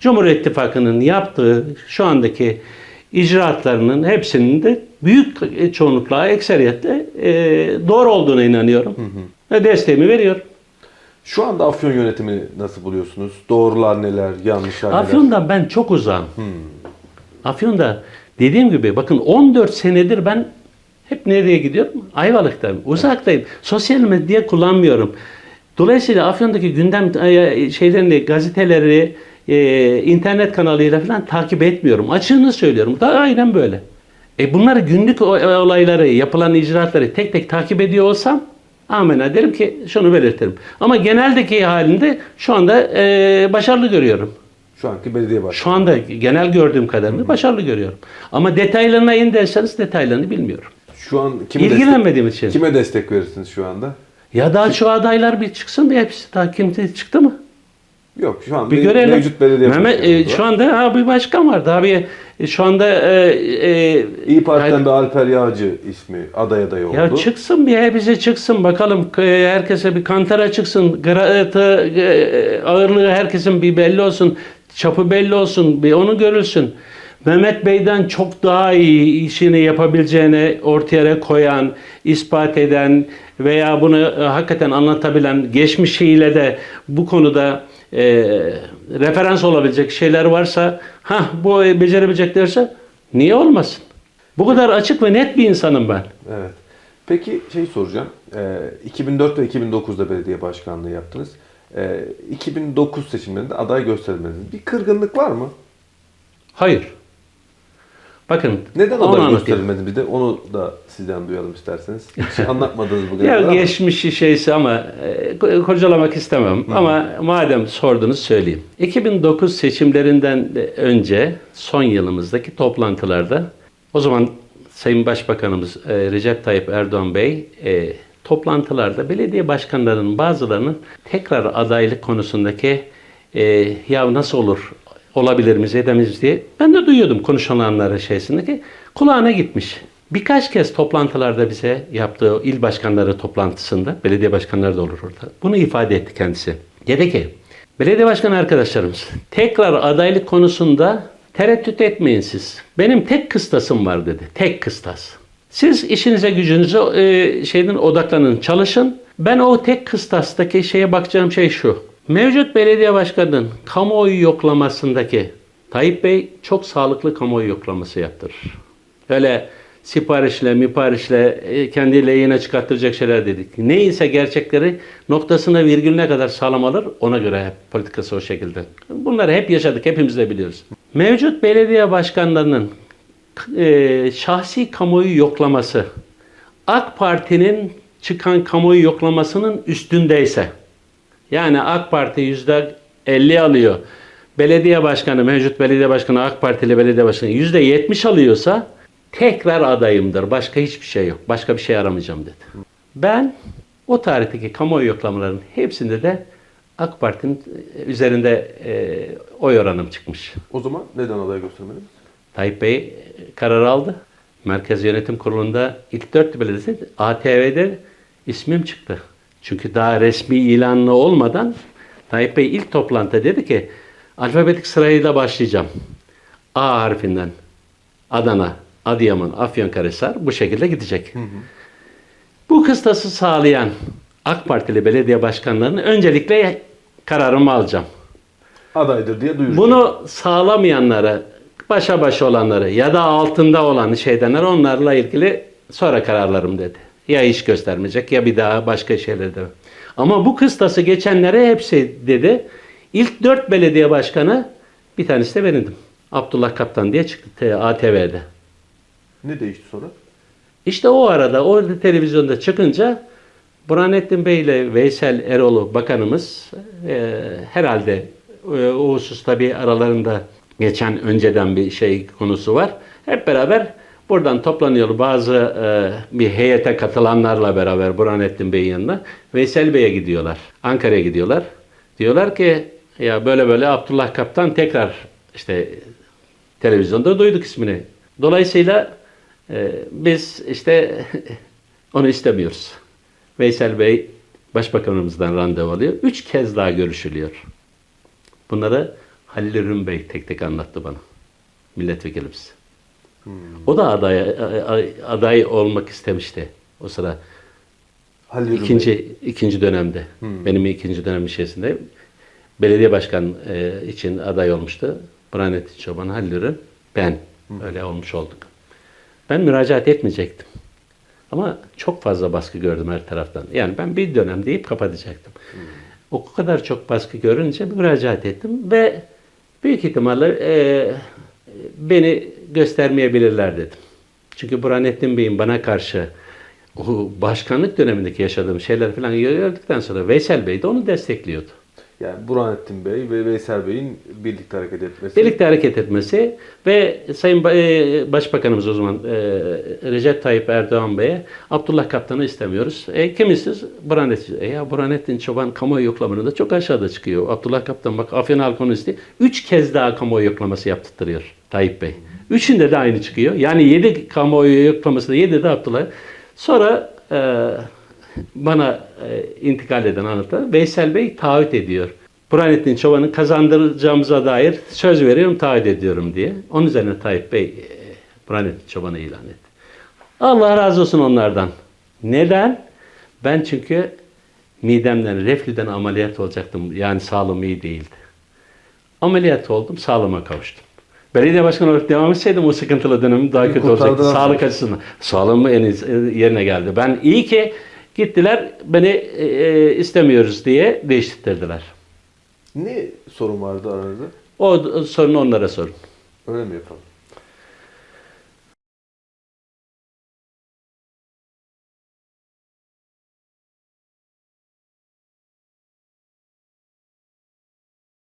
Cumhur İttifakı'nın yaptığı şu andaki icraatlarının hepsinin de büyük çoğunlukla, ekseriyetle e, doğru olduğuna inanıyorum. Ve desteğimi veriyorum. Şu anda Afyon yönetimini nasıl buluyorsunuz? Doğrular neler, yanlışlar neler? Afyon'dan ben çok uzağım. Afyon'da dediğim gibi bakın 14 senedir ben hep nereye gidiyorum? Ayvalık'tayım, uzaktayım. Sosyal medya kullanmıyorum. Dolayısıyla Afyon'daki gündem e, şeylerini, gazeteleri, e, internet kanalıyla falan takip etmiyorum. Açığını söylüyorum. Da aynen böyle. E bunları günlük o- olayları, yapılan icraatları tek tek takip ediyor olsam amenna derim ki şunu belirtirim. Ama geneldeki halinde şu anda e, başarılı görüyorum. Şu anki belediye başkanı. Şu anda genel gördüğüm kadarıyla başarılı görüyorum. Ama detaylarına in derseniz detaylarını bilmiyorum. Şu an kime İlgilenmediğim destek, için. Kime destek verirsiniz şu anda? Ya daha şu adaylar bir çıksın bir hepsi daha kimse çıktı mı? Yok şu an Bir görelim. mevcut belediye Mehmet, e, şu anda ha, bir başkan var. Daha bir e, şu anda e, e, İyi Parti'den yani- bir Alper Yağcı ismi aday aday oldu. ya çıksın bir hepsi çıksın bakalım e, herkese bir kantara çıksın gratı e, ağırlığı herkesin bir belli olsun çapı belli olsun bir onu görülsün. Mehmet Bey'den çok daha iyi işini yapabileceğini ortaya koyan, ispat eden veya bunu e, hakikaten anlatabilen, geçmişiyle de bu konuda e, referans olabilecek şeyler varsa, ha bu becerebileceklerse niye olmasın? Bu kadar açık ve net bir insanım ben. Evet. Peki şey soracağım. Ee, 2004 ve 2009'da belediye başkanlığı yaptınız. Ee, 2009 seçimlerinde aday gösterilmediniz. Bir kırgınlık var mı? Hayır. Bakın. Neden anlatayım. gösterilmedi bir de onu da sizden duyalım isterseniz. Hiç anlatmadınız bugüne Ya ama. geçmişi şeysi ama e, ko- kurcalamak istemem. Ama madem sordunuz söyleyeyim. 2009 seçimlerinden de önce son yılımızdaki toplantılarda o zaman Sayın Başbakanımız e, Recep Tayyip Erdoğan Bey e, toplantılarda belediye başkanlarının bazılarının tekrar adaylık konusundaki e, ya nasıl olur olabilir miyiz edemeyiz diye ben de duyuyordum konuşulanların şeysindeki kulağına gitmiş. Birkaç kez toplantılarda bize yaptığı il başkanları toplantısında, belediye başkanları da olur orada. Bunu ifade etti kendisi. Dedi ki, belediye başkanı arkadaşlarımız tekrar adaylık konusunda tereddüt etmeyin siz. Benim tek kıstasım var dedi. Tek kıstas. Siz işinize gücünüze e, şeyden odaklanın, çalışın. Ben o tek kıstastaki şeye bakacağım şey şu. Mevcut belediye başkanının kamuoyu yoklamasındaki Tayyip Bey çok sağlıklı kamuoyu yoklaması yaptırır. Öyle siparişle, miparişle e, kendi lehine çıkarttıracak şeyler dedik. Neyse gerçekleri noktasına virgülüne kadar sağlam alır. Ona göre hep politikası o şekilde. Bunları hep yaşadık. Hepimiz de biliyoruz. Mevcut belediye başkanlarının e, şahsi kamuoyu yoklaması AK Parti'nin çıkan kamuoyu yoklamasının üstündeyse yani AK Parti yüzde 50 alıyor. Belediye başkanı, mevcut belediye başkanı, AK Partili belediye başkanı yüzde 70 alıyorsa tekrar adayımdır. Başka hiçbir şey yok. Başka bir şey aramayacağım dedi. Ben o tarihteki kamuoyu yoklamalarının hepsinde de AK Parti'nin üzerinde e, oy oranım çıkmış. O zaman neden aday göstermediniz? Tayyip Bey e, karar aldı. Merkez Yönetim Kurulu'nda ilk dört belediyesi ATV'de ismim çıktı. Çünkü daha resmi ilanlı olmadan Tayyip Bey ilk toplantıda dedi ki alfabetik sırayla başlayacağım. A harfinden Adana, Adıyaman, Afyonkarahisar bu şekilde gidecek. Bu kıstası sağlayan AK Partili belediye başkanlarını öncelikle kararımı alacağım. Adaydır diye duyuracağım. Bunu sağlamayanlara, başa baş olanları ya da altında olan şeydenler onlarla ilgili sonra kararlarım dedi. Ya iş göstermeyecek ya bir daha başka şeyler de. Ama bu kıstası geçenlere hepsi dedi. İlk dört belediye başkanı bir tanesi de benimdim. Abdullah Kaptan diye çıktı ATV'de. Ne değişti sonra? İşte o arada o televizyonda çıkınca Burhanettin Bey ile Veysel Erol'u bakanımız e, herhalde e, o hususta bir aralarında geçen önceden bir şey konusu var. Hep beraber buradan toplanıyor bazı e, bir heyete katılanlarla beraber Burhanettin Bey'in yanına Veysel Bey'e gidiyorlar. Ankara'ya gidiyorlar. Diyorlar ki ya böyle böyle Abdullah Kaptan tekrar işte televizyonda duyduk ismini. Dolayısıyla e, biz işte onu istemiyoruz. Veysel Bey başbakanımızdan randevu alıyor. Üç kez daha görüşülüyor. Bunları Halil Ürün Bey tek tek anlattı bana. Milletvekilimiz. O da aday, aday olmak istemişti o sıra. Halil Ürün Bey. İkinci, ikinci dönemde. Benim ikinci dönem içerisinde belediye başkan e, için aday olmuştu. Burhanettin Çoban, Halil Ürün, ben. Öyle olmuş olduk. Ben müracaat etmeyecektim. Ama çok fazla baskı gördüm her taraftan. Yani ben bir dönem deyip kapatacaktım. O kadar çok baskı görünce müracaat ettim ve büyük ihtimalle e, beni göstermeyebilirler dedim. Çünkü Burhanettin Bey'in bana karşı o başkanlık dönemindeki yaşadığım şeyler falan gördükten sonra Veysel Bey de onu destekliyordu. Yani Burhanettin Bey ve Veysel Bey'in birlikte hareket etmesi. Birlikte hareket etmesi ve Sayın e, Başbakanımız o zaman e, Recep Tayyip Erdoğan Bey'e Abdullah Kaptan'ı istemiyoruz. E, kimisiz? Burhanettin. E, ya Burhanettin Çoban kamuoyu yoklamanında çok aşağıda çıkıyor. Abdullah Kaptan bak Afyon Halkonu istiyor. Üç kez daha kamuoyu yoklaması yaptırtırıyor Tayyip Bey. Üçünde de aynı çıkıyor. Yani yedi kamuoyu yoklamasında yedi de Abdullah. Sonra e, bana e, intikal eden anlatan Veysel Bey taahhüt ediyor. Burhanettin Çoban'ı kazandıracağımıza dair söz veriyorum, taahhüt ediyorum diye. Onun üzerine Tayyip Bey e, Burhanettin Çoban'ı ilan etti. Allah razı olsun onlardan. Neden? Ben çünkü midemden, reflüden ameliyat olacaktım. Yani sağlığım iyi değildi. Ameliyat oldum, sağlığıma kavuştum. Belediye başkanı olarak devam etseydim o sıkıntılı dönemim daha kötü olacaktı. Sağlık seni. açısından. Sağlığım en iyisi- yerine geldi. Ben iyi ki gittiler beni e, e, istemiyoruz diye değiştirdiler. Ne sorun vardı aranızda? O sorunu onlara sorun. Öyle mi yapalım?